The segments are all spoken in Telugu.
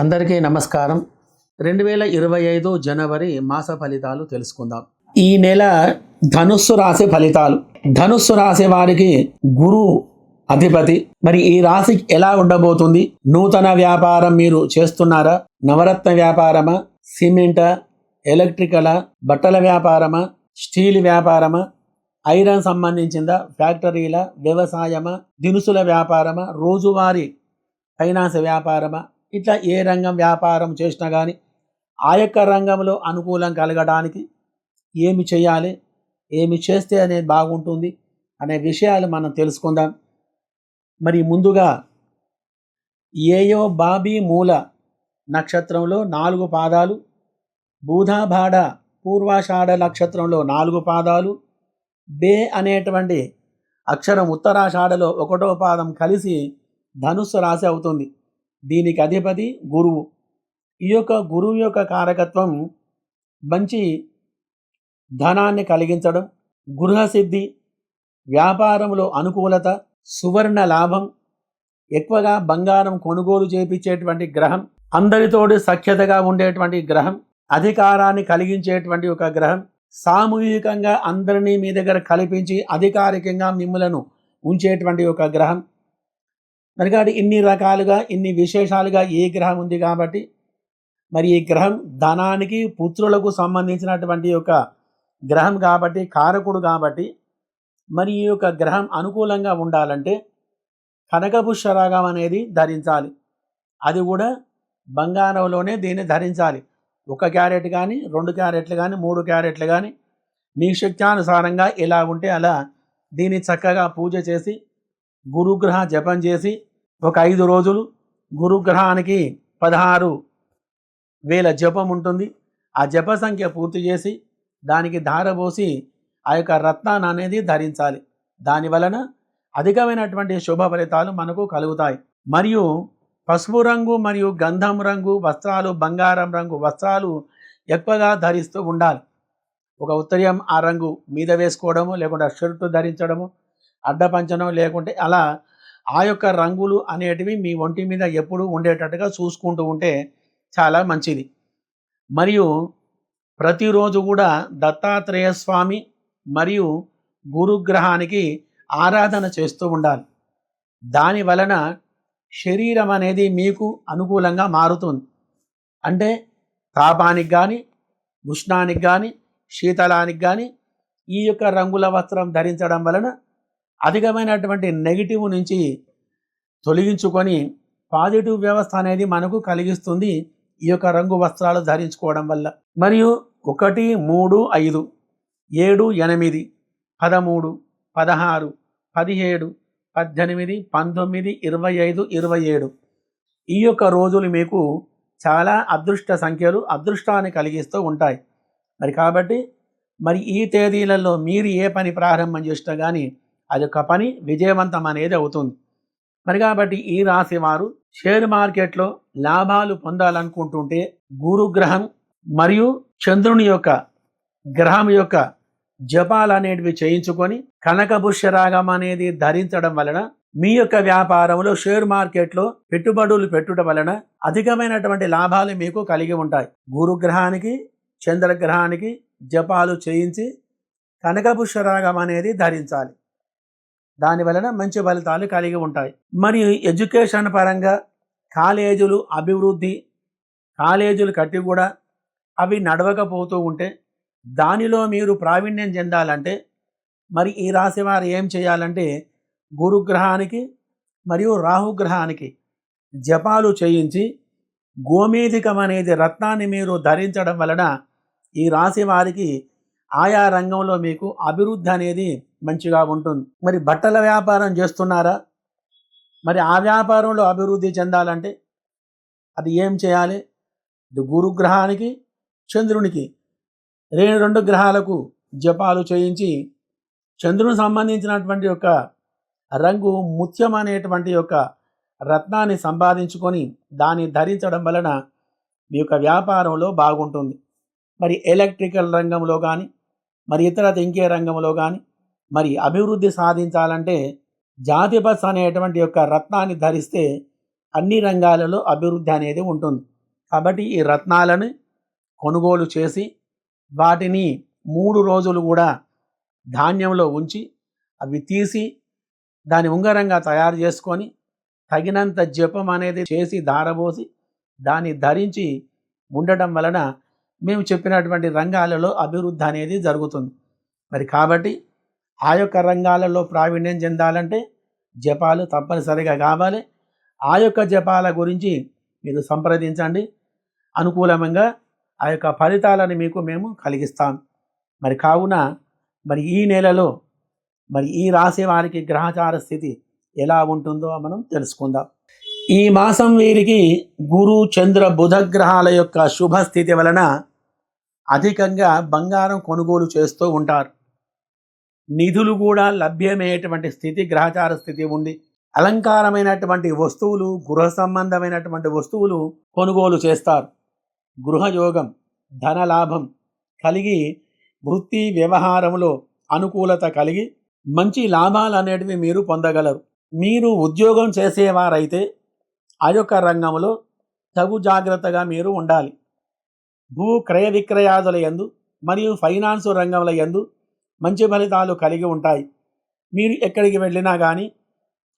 అందరికీ నమస్కారం. రెండు వేల ఇరవై ఐదు జనవరి మాస ఫలితాలు తెలుసుకుందాం. ఈ నెల ధనుస్సు రాశి ఫలితాలు. ధనుస్సు రాశి వారికి గురు అధిపతి. మరి ఈ రాశి ఎలా ఉండబోతుంది? నూతన వ్యాపారం మీరు చేస్తున్నారా? నవరత్న వ్యాపారమా? సిమెంట్? ఎలక్ట్రికలా? బట్టల వ్యాపారమా? స్టీల్ వ్యాపారమా? ఐరన్ సంబంధించిందా? ఫ్యాక్టరీల? వ్యవసాయమా? దినుసుల వ్యాపారమా? రోజువారీ ఫైనాన్స్ వ్యాపారమా? ఇట్లా ఏ రంగం వ్యాపారం చేసినా కానీ ఆ యొక్క రంగంలో అనుకూలం కలగడానికి ఏమి చేయాలి ఏమి చేస్తే అనేది బాగుంటుంది అనే విషయాలు మనం తెలుసుకుందాం. మరి ముందుగా ఏయో బాబీ మూల నక్షత్రంలో నాలుగు పాదాలు బూధాభాడ పూర్వాషాఢ నక్షత్రంలో నాలుగు పాదాలు బే అనేటువంటి అక్షరం ఉత్తరాషాఢలో ఒకటో పాదం కలిసి ధనుస్సు రాశి అవుతుంది. దీనికి అధిపతి గురువు. ఈ యొక్క గురువు యొక్క కారకత్వం మంచి ధనాన్ని కలిగించడం గృహసిద్ధి వ్యాపారంలో అనుకూలత సువర్ణ లాభం ఎక్కువగా బంగారం కొనుగోలు చేపించేటువంటి గ్రహం అందరితోటి సఖ్యతగా ఉండేటువంటి గ్రహం అధికారాన్ని కలిగించేటువంటి ఒక గ్రహం సామూహికంగా అందరినీ మీ దగ్గర కల్పించి అధికారికంగా మిమ్మలను ఉంచేటువంటి ఒక గ్రహం. మరి కాబట్టి ఇన్ని రకాలుగా ఇన్ని విశేషాలుగా ఏ గ్రహం ఉంది కాబట్టి మరి ఈ గ్రహం ధనానికి పుత్రులకు సంబంధించినటువంటి యొక్క గ్రహం కాబట్టి కారకుడు కాబట్టి మరి ఈ యొక్క గ్రహం అనుకూలంగా ఉండాలంటే కనకపుష్యరాగం అనేది ధరించాలి. అది కూడా బంగారంలోనే దీన్ని ధరించాలి. ఒక క్యారెట్ కానీ రెండు క్యారెట్లు కానీ మూడు క్యారెట్లు కానీ మీ శక్త్యానుసారంగా ఎలా ఉంటే అలా దీన్ని చక్కగా పూజ చేసి గురుగ్రహ జపం చేసి ఒక ఐదు రోజులు గురుగ్రహానికి పదహారు వేల జపం ఉంటుంది. ఆ జప సంఖ్య పూర్తి చేసి దానికి ధారపోసి ఆ యొక్క రత్నాన్ని అనేది ధరించాలి. దాని వలన అధికమైనటువంటి శుభ ఫలితాలు మనకు కలుగుతాయి. మరియు పసుపు రంగు మరియు గంధం రంగు వస్త్రాలు బంగారం రంగు వస్త్రాలు ఎక్కువగా ధరిస్తూ ఉండాలి. ఒక ఉత్తరీయం ఆ రంగు మీద వేసుకోవడము లేకుంటే షర్టు ధరించడము అడ్డపంచడం లేకుంటే అలా ఆ యొక్క రంగులు అనేటివి మీ ఒంటి మీద ఎప్పుడు ఉండేటట్టుగా చూసుకుంటూ ఉంటే చాలా మంచిది. మరియు ప్రతిరోజు కూడా దత్తాత్రేయ స్వామి మరియు గురుగ్రహానికి ఆరాధన చేస్తూ ఉండాలి. దాని వలన శరీరం అనేది మీకు అనుకూలంగా మారుతుంది. అంటే తాపానికి కానీ ఉష్ణానికి కానీ శీతలానికి కానీ ఈ యొక్క రంగుల వస్త్రం ధరించడం వలన అధికమైనటువంటి నెగిటివ్ నుంచి తొలగించుకొని పాజిటివ్ వ్యవస్థ అనేది మనకు కలిగిస్తుంది ఈ యొక్క రంగు వస్త్రాలు ధరించుకోవడం వల్ల. మరియు ఒకటి మూడు ఐదు ఏడు ఎనిమిది పదమూడు పదహారు పదిహేడు పద్దెనిమిది పంతొమ్మిది ఇరవై ఐదు ఇరవై ఏడు. ఈ యొక్క రోజులు మీకు చాలా అదృష్ట సంఖ్యలు అదృష్టాన్ని కలిగిస్తూ ఉంటాయి. మరి కాబట్టి మరి ఈ తేదీలలో మీరు ఏ పని ప్రారంభం చేసినా కానీ అది ఒక పని విజయవంతం అనేది అవుతుంది. మరి కాబట్టి ఈ రాశి వారు షేర్ మార్కెట్లో లాభాలు పొందాలనుకుంటుంటే గురుగ్రహం మరియు చంద్రుని యొక్క గ్రహం యొక్క జపాలు అనేటివి చేయించుకొని కనకపుష్యరాగం అనేది ధరించడం వలన మీ యొక్క వ్యాపారంలో షేర్ మార్కెట్లో పెట్టుబడులు పెట్టుట వలన అధికమైనటువంటి లాభాలు మీకు కలిగి ఉంటాయి. గురుగ్రహానికి చంద్రగ్రహానికి జపాలు చేయించి కనకపుష్యరాగం అనేది ధరించాలి. దాని వలన మంచి ఫలితాలు కలిగి ఉంటాయి. మరియు ఎడ్యుకేషన్ పరంగా కాలేజీలు అభివృద్ధి కాలేజీలు కట్టి కూడా అవి నడవకపోతూ ఉంటే దానిలో మీరు ప్రావీణ్యం చెందాలంటే మరి ఈ రాశి వారు ఏం చేయాలంటే గురుగ్రహానికి మరియు రాహుగ్రహానికి జపాలు చేయించి గోమేధికం అనేది రత్నాన్ని మీరు ధరించడం వలన ఈ రాశి వారికి ఆయా రంగంలో మీకు అభివృద్ధి అనేది మంచిగా ఉంటుంది. మరి బట్టల వ్యాపారం చేస్తున్నారా? మరి ఆ వ్యాపారంలో అభివృద్ధి చెందాలంటే అది ఏం చేయాలి? ఇది గురుగ్రహానికి చంద్రునికి రెండు రెండు గ్రహాలకు జపాలు చేయించి చంద్రుని సంబంధించినటువంటి యొక్క రంగు ముత్యం అనేటువంటి యొక్క రత్నాన్ని సంపాదించుకొని దాన్ని ధరించడం వలన మీ యొక్క వ్యాపారంలో బాగుంటుంది. మరి ఎలక్ట్రికల్ రంగంలో కానీ మరి ఇతర ఇంకే రంగంలో కానీ మరి అభివృద్ధి సాధించాలంటే జాతిబస్ అనేటువంటి యొక్క రత్నాన్ని ధరిస్తే అన్ని రంగాలలో అభివృద్ధి అనేది ఉంటుంది. కాబట్టి ఈ రత్నాలను కొనుగోలు చేసి వాటిని మూడు రోజులు కూడా ధాన్యంలో ఉంచి అవి తీసి దాని ఉంగరంగా తయారు చేసుకొని తగినంత జపం అనేది చేసి ధారబోసి దాన్ని ధరించి ఉండటం వలన మేము చెప్పినటువంటి రంగాలలో అభివృద్ధి అనేది జరుగుతుంది. మరి కాబట్టి ఆ యొక్క రంగాలలో ప్రావీణ్యం చెందాలంటే జపాలు తప్పనిసరిగా కావాలి. ఆ యొక్క జపాల గురించి మీరు సంప్రదించండి. అనుకూలంగా ఆ యొక్క ఫలితాలను మీకు మేము కలిగిస్తాం. మరి కావున మరి ఈ నెలలో మరి ఈ రాశి వారికి గ్రహచార స్థితి ఎలా ఉంటుందో మనం తెలుసుకుందాం. ఈ మాసం వీరికి గురు చంద్ర బుధ గ్రహాల యొక్క శుభ స్థితి వలన అధికంగా బంగారం కొనుగోలు చేస్తూ ఉంటారు. నిధులు కూడా లభ్యమయ్యేటువంటి స్థితి గ్రహచార స్థితి ఉంది అలంకారమైనటువంటి వస్తువులు గృహ సంబంధమైనటువంటి వస్తువులు కొనుగోలు చేస్తారు. గృహయోగం ధనలాభం కలిగి వృత్తి వ్యవహారంలో అనుకూలత కలిగి మంచి లాభాలు అనేటివి మీరు పొందగలరు. మీరు ఉద్యోగం చేసేవారైతే ఆ యొక్క రంగంలో తగు జాగ్రత్తగా మీరు ఉండాలి. భూ క్రయ విక్రయాదుల యందు మరియు ఫైనాన్స్ రంగంలో యందు మంచి ఫలితాలు కలిగి ఉంటాయి. మీరు ఎక్కడికి వెళ్ళినా కానీ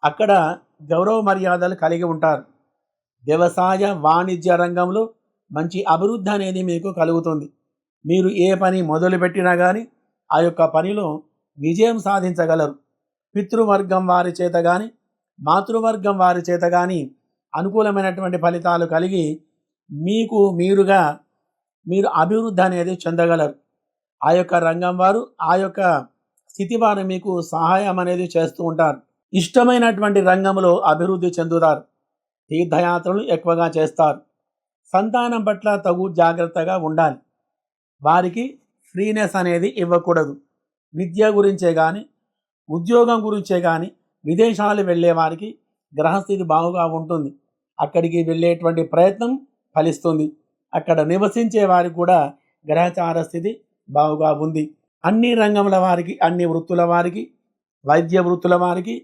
అక్కడ గౌరవ మర్యాదలు కలిగి ఉంటారు. వ్యవసాయ వాణిజ్య రంగంలో మంచి అభివృద్ధి అనేది మీకు కలుగుతుంది. మీరు ఏ పని మొదలుపెట్టినా కానీ ఆ యొక్క పనిలో విజయం సాధించగలరు. పితృవర్గం వారి చేత కానీ మాతృవర్గం వారి చేత కానీ అనుకూలమైనటువంటి ఫలితాలు కలిగి మీకు మీరుగా మీరు అభివృద్ధి అనేది చెందగలరు. ఆ యొక్క రంగం వారు ఆ యొక్క స్థితి వారు మీకు సహాయం అనేది చేస్తూ ఉంటారు. ఇష్టమైనటువంటి రంగంలో అభివృద్ధి చెందుతారు. తీర్థయాత్రలు ఎక్కువగా చేస్తారు. సంతానం పట్ల తగు జాగ్రత్తగా ఉండాలి. వారికి ఫ్రీనెస్ అనేది ఇవ్వకూడదు. విద్య గురించే కానీ ఉద్యోగం గురించే కానీ విదేశాలు వెళ్ళే వారికి గ్రహస్థితి బాగుగా ఉంటుంది. అక్కడికి వెళ్ళేటువంటి ప్రయత్నం ఫలిస్తుంది. అక్కడ నివసించే వారికి కూడా గ్రహచార స్థితి బాగుగా ఉంది. అన్ని రంగముల వారికి అన్ని వృత్తుల వారికి వైద్య వృత్తుల వారికి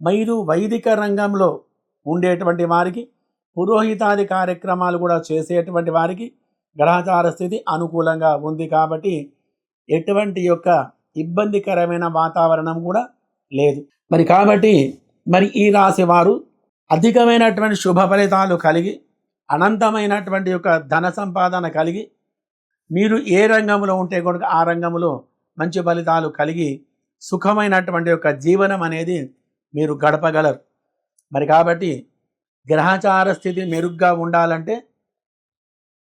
మీరు వైదిక రంగంలో ఉండేటువంటి వారికి పురోహితాది కార్యక్రమాలు కూడా చేసేటువంటి వారికి గ్రహచార స్థితి అనుకూలంగా ఉంది కాబట్టి ఎటువంటి యొక్క ఇబ్బందికరమైన వాతావరణం కూడా లేదు. మరి కాబట్టి మరి ఈ రాశి వారు అధికమైనటువంటి శుభ ఫలితాలు కలిగి అనంతమైనటువంటి యొక్క ధన సంపాదన కలిగి మీరు ఏ రంగంలో ఉంటే కనుక ఆ రంగంలో మంచి ఫలితాలు కలిగి సుఖమైనటువంటి యొక్క జీవనం అనేది మీరు గడపగలరు. మరి కాబట్టి గ్రహచార స్థితి మెరుగ్గా ఉండాలంటే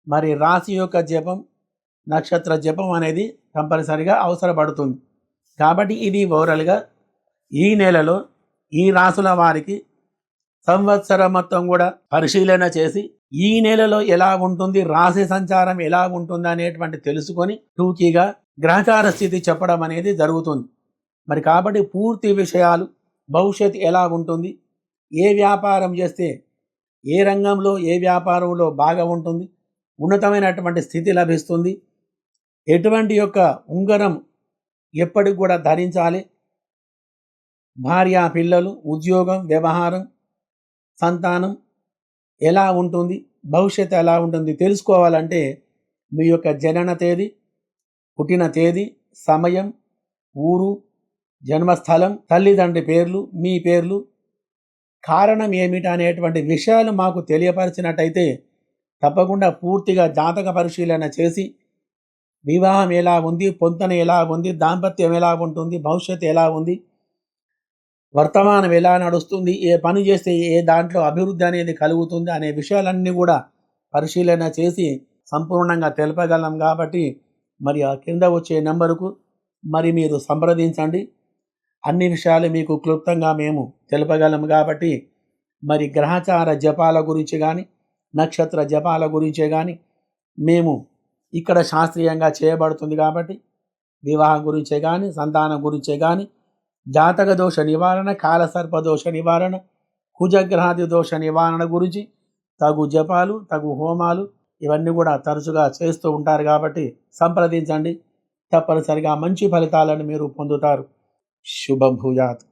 మరి రాశి యొక్క జపం నక్షత్ర జపం అనేది కంపల్సరిగా అవసరపడుతుంది. కాబట్టి ఇది ఓవరాల్గా ఈ నెలలో ఈ రాసుల వారికి సంవత్సరం మొత్తం కూడా పరిశీలన చేసి ఈ నెలలో ఎలా ఉంటుంది రాశి సంచారం ఎలా ఉంటుంది అనేటువంటి తెలుసుకొని టూకీగా గ్రహచార స్థితి చెప్పడం అనేది జరుగుతుంది. మరి కాబట్టి పూర్తి విషయాలు భవిష్యత్ ఎలా ఉంటుంది ఏ వ్యాపారం చేస్తే ఏ రంగంలో ఏ వ్యాపారంలో బాగా ఉంటుంది ఉన్నతమైనటువంటి స్థితి లభిస్తుంది ఎటువంటి యొక్క ఉంగరం ఎప్పటికి కూడా ధరించాలి భార్య పిల్లలు ఉద్యోగం వ్యవహారం సంతానం ఎలా ఉంటుంది? భవిష్యత్తు ఎలా ఉంటుంది? తెలుసుకోవాలంటే మీ యొక్క జనన తేదీ పుట్టిన తేదీ సమయం ఊరు జన్మస్థలం తల్లిదండ్రి పేర్లు మీ పేర్లు. కారణం ఏమిటి అనేటువంటి విషయాలు మాకు తెలియపరిచినట్టయితే తప్పకుండా పూర్తిగా జాతక పరిశీలన చేసి వివాహం ఎలా ఉంది పొంతన ఎలా ఉంది దాంపత్యం ఎలా ఉంటుంది భవిష్యత్తు ఎలా ఉంది వర్తమానం ఎలా నడుస్తుంది ఏ పని చేస్తే ఏ దాంట్లో అభివృద్ధి అనేది కలుగుతుంది అనే విషయాలన్నీ కూడా పరిశీలన చేసి సంపూర్ణంగా తెలపగలం కాబట్టి మరి ఆ కింద వచ్చే నెంబరుకు మరి మీరు సంప్రదించండి. అన్ని విషయాలు మీకు క్లుప్తంగా మేము తెలపగలం కాబట్టి మరి గ్రహచార జపాల గురించి కానీ నక్షత్ర జపాల గురించే కానీ మేము ఇక్కడ శాస్త్రీయంగా చేయబడుతుంది కాబట్టి వివాహం గురించే కానీ సంతానం గురించే కానీ జాతక దోష నివారణ కాలసర్ప దోష నివారణ కుజగ్రహాది దోష నివారణ గురించి తగు జపాలు తగు హోమాలు ఇవన్నీ కూడా తరచుగా చేస్తూ ఉంటారు కాబట్టి సంప్రదించండి. తప్పనిసరిగా మంచి ఫలితాలను మీరు పొందుతారు. శుభం భూయాత్.